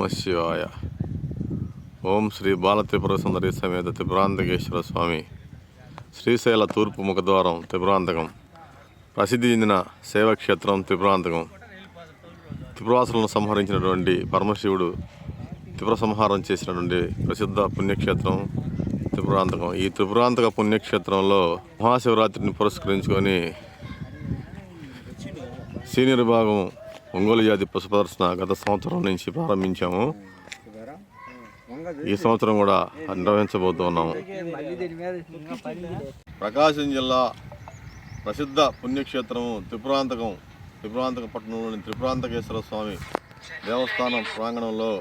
నమ శివాయ ఓం శ్రీ బాలత్రిపుర సుందరి సమేత త్రిపురాంతకేశ్వర స్వామి. శ్రీశైల తూర్పు ముఖద్వారం త్రిపురాంతకం. ప్రసిద్ధి చెందిన సేవక్షేత్రం త్రిపురాంతకం. త్రిపురాసులను సంహరించినటువంటి పరమశివుడు త్రిపుర సంహారం చేసినటువంటి ప్రసిద్ధ పుణ్యక్షేత్రం త్రిపురాంతకం. ఈ త్రిపురాంతక పుణ్యక్షేత్రంలో మహాశివరాత్రిని పురస్కరించుకొని సీనియర్ భాగం ఒంగోలు జాతి పశు ప్రదర్శన గత సంవత్సరం నుంచి ప్రారంభించాము. ఈ సంవత్సరం కూడా నిర్వహించబోతున్నాము ప్రకాశం జిల్లా ప్రసిద్ధ పుణ్యక్షేత్రము త్రిపురాంతకం త్రిపురాంతక పట్టణంలోని త్రిపురాంతకేశ్వర స్వామి దేవస్థానం ప్రాంగణంలో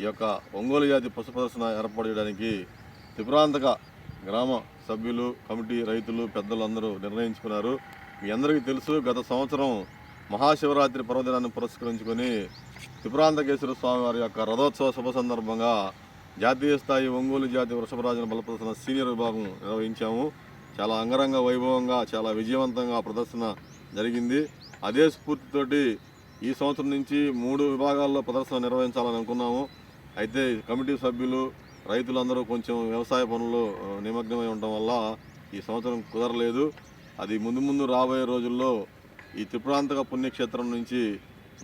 ఈ యొక్క ఒంగోలు జాతి పశు ప్రదర్శన ఏర్పాటు చేయడానికి త్రిపురాంతక గ్రామ సభ్యులు కమిటీ రైతులు పెద్దలు అందరూ నిర్ణయించుకున్నారు. మీ అందరికీ తెలుసు గత సంవత్సరం మహాశివరాత్రి పర్వదినాన్ని పురస్కరించుకొని త్రిపురాంతకేశ్వర స్వామి వారి యొక్క రథోత్సవ శుభ సందర్భంగా జాతీయ స్థాయి ఒంగోలు జాతి వృషభరాజన బల ప్రదర్శన సీనియర్ విభాగం నిర్వహించాము. చాలా అంగరంగ వైభవంగా చాలా విజయవంతంగా ప్రదర్శన జరిగింది. అదే స్ఫూర్తితోటి ఈ సంవత్సరం నుంచి మూడు విభాగాల్లో ప్రదర్శన నిర్వహించాలని అనుకున్నాము. అయితే కమిటీ సభ్యులు రైతులందరూ కొంచెం వ్యవసాయ పనులు నిమగ్నమై ఉండటం వల్ల ఈ సంవత్సరం కుదరలేదు. అది ముందు ముందు రాబోయే రోజుల్లో ఈ త్రిపురాంతక పుణ్యక్షేత్రం నుంచి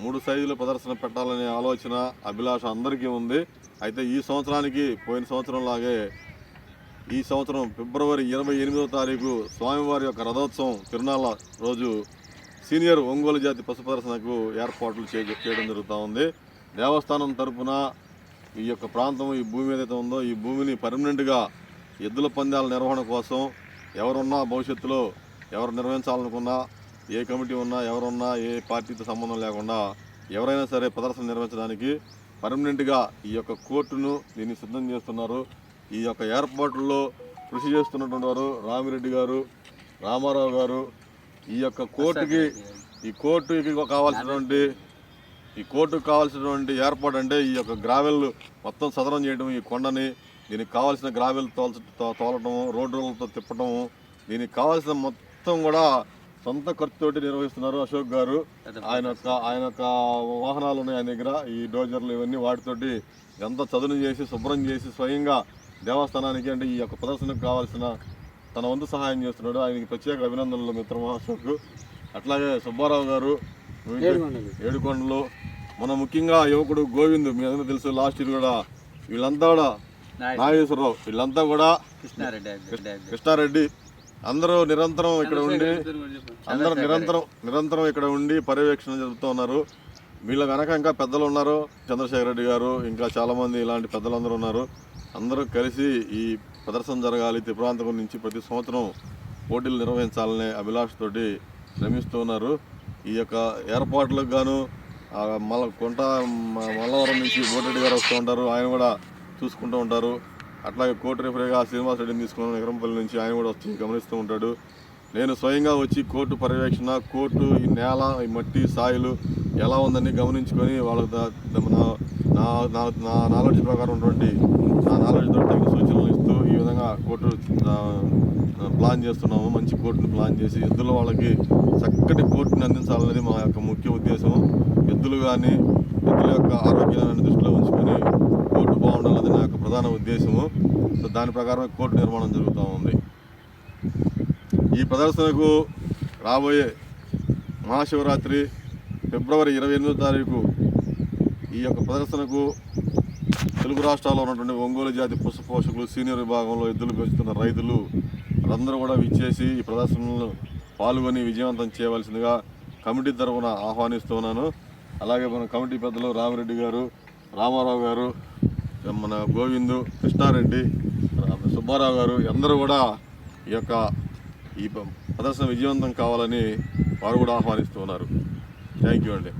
మూడు సైజుల ప్రదర్శన పెట్టాలనే ఆలోచన అభిలాష అందరికీ ఉంది. అయితే ఈ సంవత్సరానికి పోయిన సంవత్సరం లాగే ఈ సంవత్సరం ఫిబ్రవరి ఇరవై ఎనిమిదో తారీఖు స్వామివారి యొక్క రథోత్సవం తిరునాళ్ళ రోజు సీనియర్ ఒంగోలు జాతి పశు ప్రదర్శనకు ఏర్పాట్లు చే చేయడం జరుగుతూ ఉంది. దేవస్థానం తరపున ఈ యొక్క ప్రాంతం ఈ భూమి ఏదైతే ఉందో ఈ భూమిని పర్మనెంట్గా ఎద్దుల పందాల నిర్వహణ కోసం ఎవరున్నా భవిష్యత్తులో ఎవరు నిర్వహించాలనుకున్నా ఏ కమిటీ ఉన్నా ఎవరున్నా ఏ పార్టీతో సంబంధం లేకుండా ఎవరైనా సరే ప్రదర్శన నిర్వహించడానికి పర్మనెంట్గా ఈ యొక్క కోర్టును దీన్ని సిద్ధం చేస్తున్నారు. ఈ యొక్క ఏర్పాట్లలో కృషి చేస్తున్నటువంటి వారు రామిరెడ్డి గారు రామారావు గారు. ఈ యొక్క కోర్టుకి ఈ కోర్టుకి కావాల్సినటువంటి ఈ కోర్టుకు కావాల్సినటువంటి ఏర్పాటు అంటే ఈ యొక్క గ్రావెల్ మొత్తం సదనం చేయడం ఈ కొండని దీనికి కావాల్సిన గ్రావెల్ తోల తోలటము రోడ్లతో తిప్పటము దీనికి కావాల్సిన మొత్తం కూడా సొంత ఖర్చుతోటి నిర్వహిస్తున్నారు అశోక్ గారు. ఆయన యొక్క ఆయన యొక్క వాహనాలు ఉన్నాయి ఆయన దగ్గర. ఈ డోజర్లు ఇవన్నీ వాటితోటి ఎంత చదును చేసి శుభ్రం చేసి స్వయంగా దేవస్థానానికి అంటే ఈ యొక్క ప్రదర్శనకు కావాల్సిన తన వంతు సహాయం చేస్తున్నాడు. ఆయనకి ప్రత్యేక అభినందనలు మిత్రమా అశోక్. అట్లాగే సుబ్బారావు గారు ఏడుకొండలు. మన ముఖ్యంగా యువకుడు గోవింద్ మీ అందరూ తెలుసు లాస్ట్ ఇయర్ కూడా వీళ్ళంతా కూడా నాగేశ్వరరావు వీళ్ళంతా కూడా కృష్ణారెడ్డి కృష్ణారెడ్డి. అందరూ నిరంతరం ఇక్కడ ఉండి అందరూ నిరంతరం నిరంతరం ఇక్కడ ఉండి పర్యవేక్షణ జరుపుతూ ఉన్నారు. వీళ్ళ వెనక ఇంకా పెద్దలు ఉన్నారు. చంద్రశేఖర రెడ్డి గారు ఇంకా చాలా మంది ఇలాంటి పెద్దలందరూ ఉన్నారు. అందరూ కలిసి ఈ ప్రదర్శన జరగాలి. త్రిపురాంతకం నుంచి ప్రతి సంవత్సరం పోటీలు నిర్వహించాలనే అభిలాషతోటి శ్రమిస్తూ ఉన్నారు. ఈ యొక్క ఏర్పాట్లకు గాను మల కొంట మల్లవరం నుంచి బోటెడ్డి గారు వస్తూ ఉంటారు. ఆయన కూడా చూసుకుంటూ ఉంటారు. అట్లాగే కోర్టు రిఫరీగా శ్రీనివాస్ రెడ్డిని తీసుకున్నాను. ఎకరంపల్లి నుంచి ఆయన కూడా వచ్చి గమనిస్తూ ఉంటాడు. నేను స్వయంగా వచ్చి కోర్టు పర్యవేక్షణ కోర్టు ఈ నేల ఈ మట్టి సాయిలు ఎలా ఉందని గమనించుకొని వాళ్ళకి నా- నా నాలెడ్జ్ ప్రకారం ఉన్నటువంటి నా నాలెడ్జ్ తోటి తగిన సూచనలు ఇస్తూ ఈ విధంగా కోర్టు ప్లాన్ చేస్తున్నాము. మంచి కోర్టును ప్లాన్ చేసి ఎద్దుల వాళ్ళకి చక్కటి కోర్టుని అందించాలనేది మా యొక్క ముఖ్య ఉద్దేశం ఎద్దులు కానీ ఎద్దుల యొక్క ఆరోగ్యాన్ని దృష్టిలో ఉంచుకొని కోర్టు బాగుండాలన్నది నా యొక్క ప్రధాన ఉద్దేశము. సో దాని ప్రకారం కోర్టు నిర్మాణం జరుగుతూ ఉంది. ఈ ప్రదర్శనకు రాబోయే మహాశివరాత్రి ఫిబ్రవరి ఇరవై ఎనిమిదో తారీఖు ఈ యొక్క ప్రదర్శనకు తెలుగు రాష్ట్రాల్లో ఉన్నటువంటి ఒంగోలు జాతి పశు పోషకులు సీనియర్ విభాగంలో ఎద్దులు పెంచుతున్న రైతులు అందరూ కూడా విచ్చేసి ఈ ప్రదర్శనలో పాల్గొని విజయవంతం చేయవలసిందిగా కమిటీ తరఫున ఆహ్వానిస్తున్నాను. అలాగే మన కమిటీ పెద్దలు రామిరెడ్డి గారు రామారావు గారు మన గోవిందు కృష్ణారెడ్డి సుబ్బారావు గారు అందరూ కూడా ఈ యొక్క ఈ ప్రదర్శన విజయవంతం కావాలని వారు కూడా ఆహ్వానిస్తున్నారు థ్యాంక్ యూ అండి.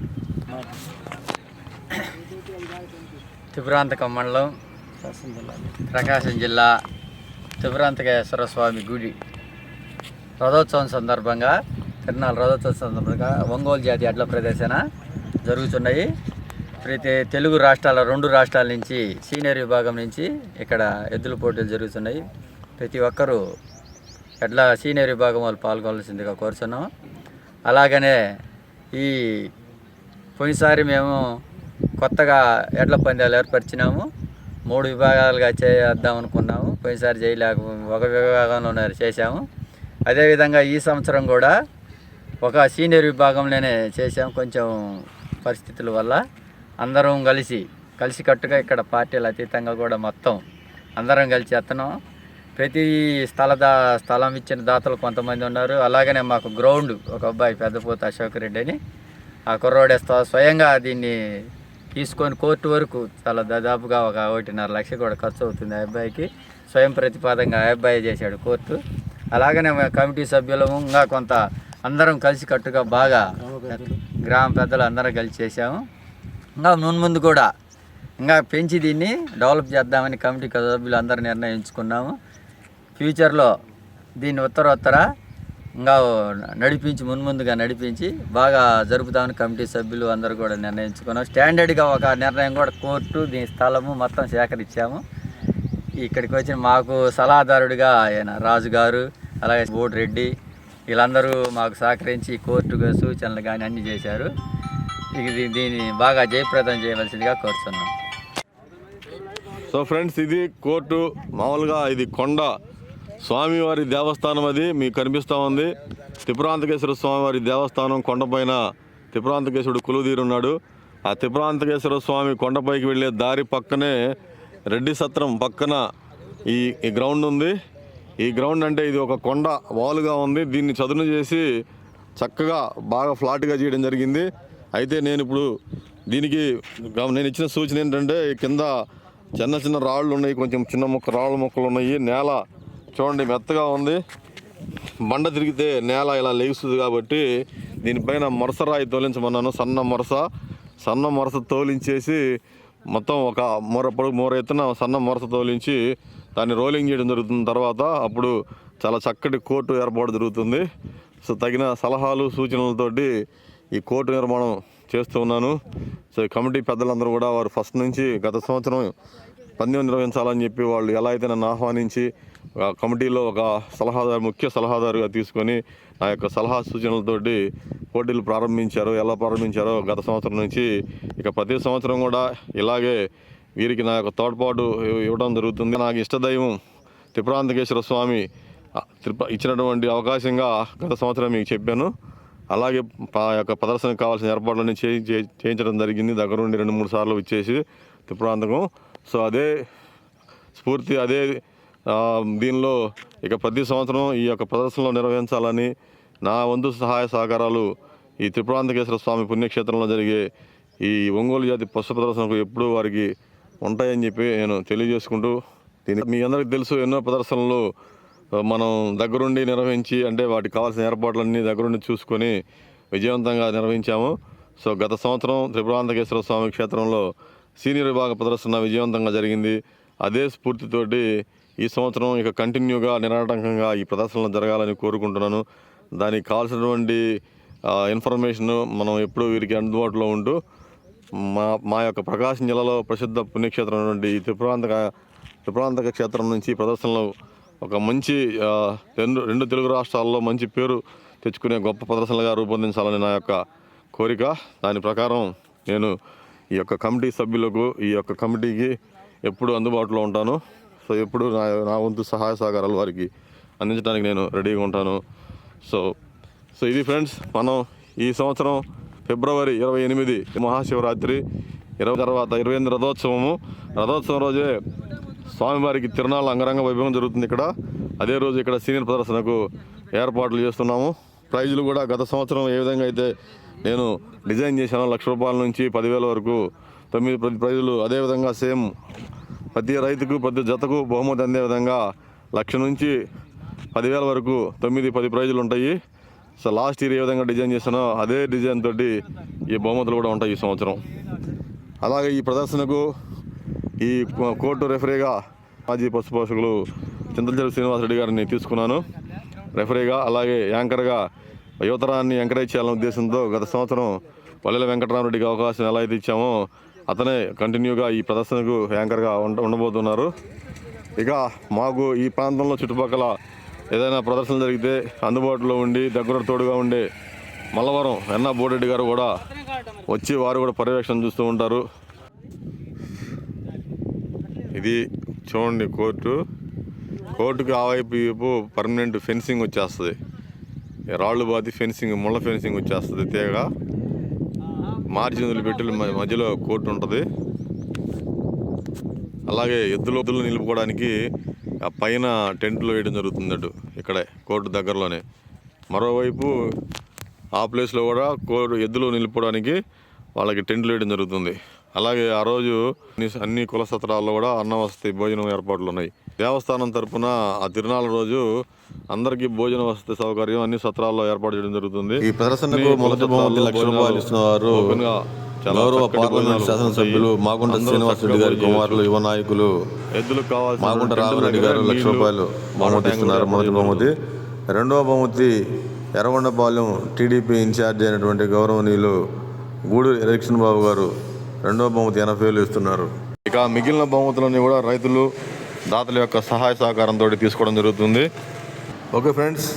త్రిపురాంతకం మండలం ప్రకాశం జిల్లా త్రిపురాంతకేశ్వర స్వామి గుడి. రథోత్సవం సందర్భంగా తిరునాళ్ళ రథోత్సవం సందర్భంగా ఒంగోలు జాతి అడ్ల ప్రదర్శన జరుగుతున్నాయి. ప్రతి తెలుగు రాష్ట్రాల రెండు రాష్ట్రాల నుంచి సీనియర్ విభాగం నుంచి ఇక్కడ ఎద్దుల పోటీలు జరుగుతున్నాయి. ప్రతి ఒక్కరూ ఎడ్ల సీనియర్ విభాగం వాళ్ళు పాల్గొనాల్సిందిగా కోరుతున్నాం అలాగనే ఈ పోయినసారి మేము కొత్తగా ఎడ్ల పందాలు ఏర్పరిచినాము. మూడు విభాగాలుగా చేద్దాం అనుకున్నాము. పోయినసారి చేయలేక ఒక విభాగంలోనే చేశాము. అదేవిధంగా ఈ సంవత్సరం కూడా ఒక సీనియర్ విభాగంలోనే చేసాం కొంచెం పరిస్థితుల వల్ల అందరం కలిసి కలిసికట్టుగా ఇక్కడ పార్టీలు అతీతంగా కూడా మొత్తం అందరం కలిసి ఎత్తనం. ప్రతి స్థల దా స్థలం ఇచ్చిన దాతలు కొంతమంది ఉన్నారు. అలాగనే మాకు గ్రౌండ్ ఒక అబ్బాయి పెద్దపోత అశోక్ రెడ్డి అని ఆ కుర్రోడే స్వయంగా దీన్ని తీసుకొని కోర్టు వరకు చాలా దాదాపుగా ఒక ఒకటిన్నర లక్ష కూడా ఖర్చు అవుతుంది ఆ అబ్బాయికి. స్వయం ప్రతిపాదంగా ఆ అబ్బాయి చేశాడు కోర్టు. అలాగనే మా కమిటీ సభ్యులము ఇంకా కొంత అందరం కలిసి కట్టుగా బాగా గ్రామ పెద్దలు. అందరం కలిసి చేశాము. ఇంకా మున్ముందు కూడా ఇంకా పెంచి దీన్ని డెవలప్ చేద్దామని కమిటీ సభ్యులు అందరూ నిర్ణయించుకున్నాము. ఫ్యూచర్లో దీన్ని ఉత్తరోత్తర ఇంకా నడిపించి మున్ముందుగా నడిపించి బాగా జరుపుతామని కమిటీ సభ్యులు అందరూ కూడా నిర్ణయించుకున్నాం. స్టాండర్డ్గా ఒక నిర్ణయం కూడా కోర్టు దీని స్థలము మొత్తం సేకరించాము. ఇక్కడికి వచ్చిన మాకు సలహాదారుడిగా ఆయన రాజు గారు అలాగే బోర్డు రెడ్డి వీళ్ళందరూ మాకు సహకరించి కోర్టు సూచనలు కానీ అన్నీ చేశారు. ఇది దీన్ని బాగా జయప్రదం చేయవలసిందిగా కోరుతున్నాం సో ఫ్రెండ్స్ ఇది కోర్టు మామూలుగా ఇది కొండ స్వామివారి దేవస్థానం అది మీకు కనిపిస్తూ ఉంది. త్రిపురాంతకేశ్వర స్వామివారి దేవస్థానం కొండపైన త్రిపురాంతకేశ్వరుడు కులుదీరున్నాడు ఆ త్రిపురాంతకేశ్వర స్వామి కొండపైకి వెళ్ళే దారి పక్కనే రెడ్డి సత్రం పక్కన ఈ గ్రౌండ్ ఉంది. ఈ గ్రౌండ్ అంటే ఇది ఒక కొండ వాలుగా ఉంది. దీన్ని చదును చేసి చక్కగా బాగా ఫ్లాట్గా చేయడం జరిగింది. అయితే నేను ఇప్పుడు దీనికి నేను ఇచ్చిన సూచన ఏంటంటే కింద చిన్న చిన్న రాళ్ళు ఉన్నాయి. కొంచెం చిన్న మొక్క రాళ్ళ మొక్కలు ఉన్నాయి. నేల చూడండి మెత్తగా ఉంది. బండ తిరిగితే నేల ఇలా లేస్తుంది కాబట్టి దీనిపైన మొరసరాయి తోలించమన్నాను. సన్న మొరస. సన్న మొరస తోలించేసి మొత్తం ఒక మూర పొడుగు మూర ఎత్తున సన్న మొరస తోలించి దాన్ని రోలింగ్ చేయడం జరుగుతుంది. తర్వాత అప్పుడు చాలా చక్కటి కోర్టు ఏర్పాటు జరుగుతుంది. సో తగిన సలహాలు సూచనలతోటి ఈ కోర్టు నిర్మాణం చేస్తూ ఉన్నాను. సో కమిటీ పెద్దలందరూ కూడా వారు ఫస్ట్ నుంచి గత సంవత్సరం పందెం నిర్వహించాలని చెప్పి వాళ్ళు ఎలా అయితే నన్ను ఆహ్వానించి ఆ కమిటీలో ఒక సలహాదారు ముఖ్య సలహాదారుగా తీసుకొని నా యొక్క సలహా సూచనలతోటి పోటీలు ప్రారంభించారు. ఎలా ప్రారంభించారో గత సంవత్సరం నుంచి ఇక ప్రతి సంవత్సరం కూడా ఇలాగే వీరికి నా యొక్క తోడ్పాటు ఇవ్వడం జరుగుతుంది. నాకు ఇష్టదైవం త్రిపురాంతకేశ్వర స్వామి త్రిప ఇచ్చినటువంటి అవకాశంగా గత సంవత్సరం మీకు చెప్పాను. అలాగే ఆ యొక్క ప్రదర్శనకు కావాల్సిన ఏర్పాట్లన్నీ చేయించడం జరిగింది. దగ్గరుండి రెండు మూడు సార్లు ఇచ్చేసి త్రిపురాంతకం సో అదే స్ఫూర్తి అదే దీనిలో ఇక ప్రతి సంవత్సరం ఈ యొక్క ప్రదర్శనలో నిర్వహించాలని నా వంతు సహాయ సహకారాలు ఈ త్రిపురాంతకేశ్వర స్వామి పుణ్యక్షేత్రంలో జరిగే ఈ ఒంగోలు జాతి పుష్ప ప్రదర్శనకు ఎప్పుడూ వారికి ఉంటాయని చెప్పి నేను తెలియజేసుకుంటూ దీని మీ అందరికి తెలుసు ఎన్నో ప్రదర్శనలు మనం దగ్గరుండి నిర్వహించి అంటే వాటికి కావాల్సిన ఏర్పాట్లన్నీ దగ్గరుండి చూసుకొని విజయవంతంగా నిర్వహించాము. సో గత సంవత్సరం త్రిపురాంతకేశ్వర స్వామి క్షేత్రంలో సీనియర్ విభాగ ప్రదర్శన విజయవంతంగా జరిగింది. అదే స్ఫూర్తితోటి ఈ సంవత్సరం ఇక కంటిన్యూగా నిరాటంకంగా ఈ ప్రదర్శనలు జరగాలని కోరుకుంటున్నాను. దానికి కావాల్సినటువంటి ఇన్ఫర్మేషన్ మనం ఎప్పుడూ వీరికి అందుబాటులో ఉంటూ మా మా యొక్క ప్రకాశం జిల్లాలో ప్రసిద్ధ పుణ్యక్షేత్రం నుండి ఈ త్రిపురాంతక త్రిపురాంతక క్షేత్రం నుంచి ప్రదర్శనలో ఒక మంచి రెండు రెండు తెలుగు రాష్ట్రాల్లో మంచి పేరు తెచ్చుకునే గొప్ప ప్రదర్శనలుగా రూపొందించాలని నా యొక్క కోరిక. దాని ప్రకారం నేను ఈ యొక్క కమిటీ సభ్యులకు ఈ యొక్క కమిటీకి ఎప్పుడు అందుబాటులో ఉంటాను. సో ఎప్పుడు నా నా వంతు సహాయ సహకారాలు వారికి అందించడానికి నేను రెడీగా ఉంటాను. సో సో ఇది ఫ్రెండ్స్ మనం ఈ సంవత్సరం ఫిబ్రవరి ఇరవై ఎనిమిది మహాశివరాత్రి. ఇరవై తర్వాత ఇరవై ఎనిమిది రథోత్సవము. రథోత్సవం రోజే స్వామివారికి తిరునాళ్ళ అంగరంగ వైభవం జరుగుతుంది ఇక్కడ. అదే రోజు ఇక్కడ సీనియర్ ప్రదర్శనకు ఏర్పాట్లు చేస్తున్నాము. ప్రైజులు కూడా గత సంవత్సరం ఏ విధంగా అయితే నేను డిజైన్ చేశాను లక్ష రూపాయల నుంచి పదివేల వరకు తొమ్మిది ప్రతి ప్రైజులు అదేవిధంగా సేమ్ ప్రతి రైతుకు ప్రతి జతకు బహుమతి అందే విధంగా లక్ష నుంచి పదివేల వరకు తొమ్మిది పది ప్రైజులు ఉంటాయి. సో లాస్ట్ ఇయర్ ఏ విధంగా డిజైన్ చేశానో అదే డిజైన్ తోటి ఈ బహుమతులు కూడా ఉంటాయి ఈ సంవత్సరం. అలాగే ఈ ప్రదర్శనకు ఈ కోర్టు రెఫరీగా మాజీ పశు పోషకులు చింతలచెరు శ్రీనివాసరెడ్డి గారిని తీసుకున్నాను. రెఫరీగా అలాగే యాంకర్గా యువతరాన్ని ఎంకరేజ్ చేయాలనే ఉద్దేశంతో గత సంవత్సరం పల్లెల వెంకటరామరెడ్డికి అవకాశం ఎలా అయితే ఇచ్చామో అతనే కంటిన్యూగా ఈ ప్రదర్శనకు యాంకర్గా ఉండ ఉండబోతున్నారు. ఇక మాకు ఈ ప్రాంతంలో చుట్టుపక్కల ఏదైనా ప్రదర్శన జరిగితే అందుబాటులో ఉండి దగ్గర తోడుగా ఉండే మల్లవరం ఎన్నా బోరెడ్డి గారు కూడా వచ్చి వారు కూడా పర్యవేక్షణ చూస్తూ ఉంటారు. ఇది చూడండి కోర్టు. కోర్టుకి ఆ వైపు వైపు పర్మనెంట్ ఫెన్సింగ్ వచ్చేస్తుంది. రాళ్ళు బాతి ఫెన్సింగ్ ముళ్ళ ఫెన్సింగ్ వచ్చేస్తుంది తీగ. మార్చి వదిలిపెట్టి మధ్యలో కోర్టు ఉంటుంది. అలాగే ఎద్దులు ఎద్దులు నిలుపుకోవడానికి ఆ పైన టెంట్లు వేయడం జరుగుతుంది అటు ఇక్కడే కోర్టు దగ్గరలోనే. మరోవైపు ఆ ప్లేస్లో కూడా కోర్టు ఎద్దులు నిలుపుకోవడానికి వాళ్ళకి టెంట్లు వేయడం జరుగుతుంది. అలాగే ఆ రోజు అన్ని- కుల సత్రాల్లో కూడా అన్న వసతి భోజనం ఏర్పాట్లు ఉన్నాయి. దేవస్థానం తరపున ఆ తిరునాళ్ళ రోజు అందరికీ భోజన వసతి సౌకర్యం అన్ని సత్రాల్లో ఏర్పాటు చేయడం జరుగుతుంది. ఈ ప్రదర్శనకు మొదటి లక్ష రూపాయలు ఇస్తున్న వారు గౌరవ పార్లమెంట్ శాసనసభ్యులు మాగుంట శ్రీనివాస్ రెడ్డి గారి కుమారులు యువ నాయకులు ఎద్దులకు కావాల్సిన మాగుంట రామరెడ్డి గారు లక్ష రూపాయలు బహుమతి వాటర్ ఇస్తున్నారు ట్యాంకులు మొదటి బహుమతి. రెండవ బహుమతి ఎర్రగొండపాలెం టీడీపీ ఇన్ఛార్జ్ అయినటువంటి గౌరవనీయులు గూడూరు ఎలక్షన్ బాబు గారు రెండవ బహుమతి ఎనభై వేలు ఇస్తున్నారు. ఇక మిగిలిన బహుమతులన్నీ కూడా రైతులు దాతల యొక్క సహాయ సహకారంతో తీసుకోవడం జరుగుతుంది. ఓకే ఫ్రెండ్స్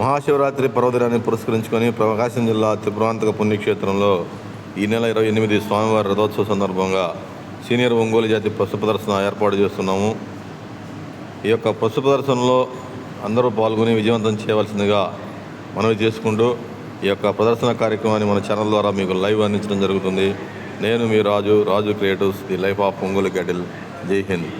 మహాశివరాత్రి పర్వదినాన్ని పురస్కరించుకొని ప్రకాశం జిల్లా త్రిపురాంతక పుణ్యక్షేత్రంలో ఈ నెల ఇరవై ఎనిమిది స్వామివారి రథోత్సవ సందర్భంగా సీనియర్ ఒంగోలు జాతి పశు ప్రదర్శన ఏర్పాటు చేస్తున్నాము. ఈ యొక్క పశు ప్రదర్శనలో అందరూ పాల్గొని విజయవంతం చేయవలసిందిగా మనవి చేసుకుంటూ ఈ యొక్క ప్రదర్శన కార్యక్రమాన్ని మన ఛానల్ ద్వారా మీకు లైవ్ అందించడం జరుగుతుంది. నేను మీ Raju Raju creatives the life of Ongole cattle. జై హింద్.